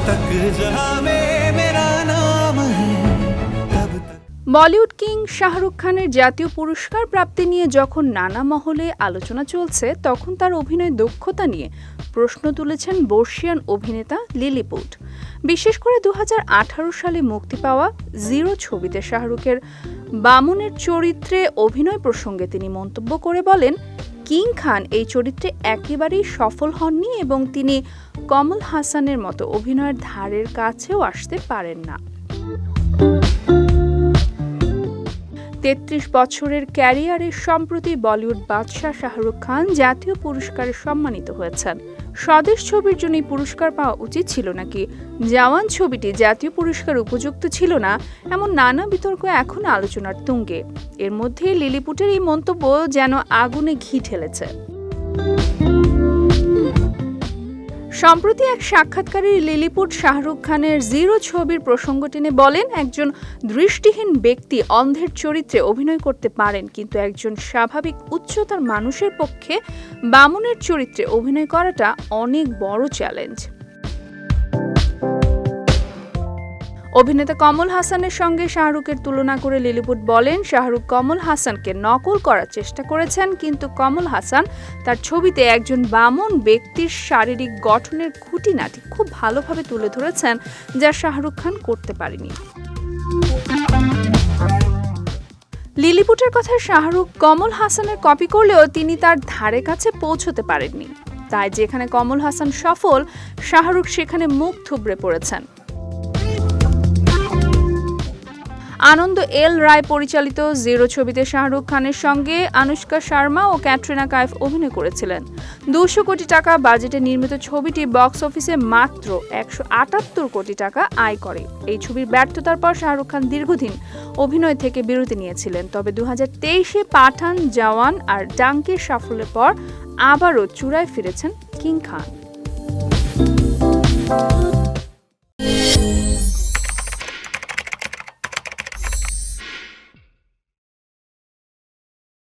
तक जहां में मेरा नाम है तब तक বলিউড কিং শাহরুখ খানের জাতীয় পুরস্কার প্রাপ্তি নিয়ে যখন নানা মহলে আলোচনা চলছে তখন তার অভিনয় দক্ষতা নিয়ে প্রশ্ন তুলেছেন বর্ষিয়ান অভিনেতা লিলিপুট বিশেষ করে দু সালে মুক্তি পাওয়া জিরো ছবিতে শাহরুখের বামুনের চরিত্রে অভিনয় প্রসঙ্গে তিনি মন্তব্য করে বলেন কিং খান এই চরিত্রে একেবারেই সফল হননি এবং তিনি কমল হাসানের মতো অভিনয়ের ধারের কাছেও আসতে পারেন না। তেত্রিশ বছরের ক্যারিয়ারে সম্প্রতি বলিউড বাদশাহ শাহরুখ খান জাতীয় পুরস্কারে সম্মানিত হয়েছেন। স্বদেশ ছবির জন্য পুরস্কার পাওয়া উচিত ছিল নাকি? জওয়ান ছবিটি জাতীয় পুরস্কার উপযুক্ত ছিল না, এমন নানা বিতর্ক এখন আলোচনার তুঙ্গে। এর মধ্যে লিলিপুটের এই মন্তব্য যেন আগুনে ঘি ঠেলেছে। সম্প্রতি এক সাক্ষাৎকারে লিলিপুট শাহরুখ খানের জিরো ছবির প্রসঙ্গ টেনে বলেন, একজন দৃষ্টিহীন ব্যক্তি অন্ধের চরিত্রে অভিনয় করতে পারেন, কিন্তু একজন স্বাভাবিক উচ্চতার মানুষের পক্ষে বামুনের চরিত্রে অভিনয় করাটা অনেক বড় চ্যালেঞ্জ। অভিনেতা কমল হাসানের সঙ্গে শাহরুখের তুলনা করে লিলিপুট বলেন, শাহরুখ কমল হাসানকে নকল করার চেষ্টা করেছেন, কিন্তু কমল হাসান তার ছবিতে একজন বামন ব্যক্তির শারীরিক গঠনের খুঁটিনাটি খুব ভালোভাবে তুলে ধরেছেন, যা শাহরুখ খান করতে পারেনি। লিলিপুটের কথা শাহরুখ কমল হাসানের কপি করলেও তিনি তার ধারে কাছে পৌঁছতে পারেননি। তাই যেখানে কমল হাসান সফল, শাহরুখ সেখানে মুখ থুবড়ে পড়েছেন। আনন্দ এল রায় পরিচালিত জিরো ছবিতে শাহরুখ খানের সঙ্গে আনুষ্কা শর্মা ও ক্যাটরিনা কাইফ অভিনয় করেছিলেন। দুশো কোটি টাকা বাজেটে নির্মিত ছবিটি বক্স অফিসে মাত্র একশো আটাত্তর কোটি টাকা আয় করে। এই ছবির ব্যর্থতার পর শাহরুখ খান দীর্ঘদিন অভিনয় থেকে বিরতি নিয়েছিলেন। তবে দু হাজার তেইশে পাঠান জওয়ান আর ডাঙ্কের সাফল্যের পর আবারও চূড়ায় ফিরেছেন কিং খান।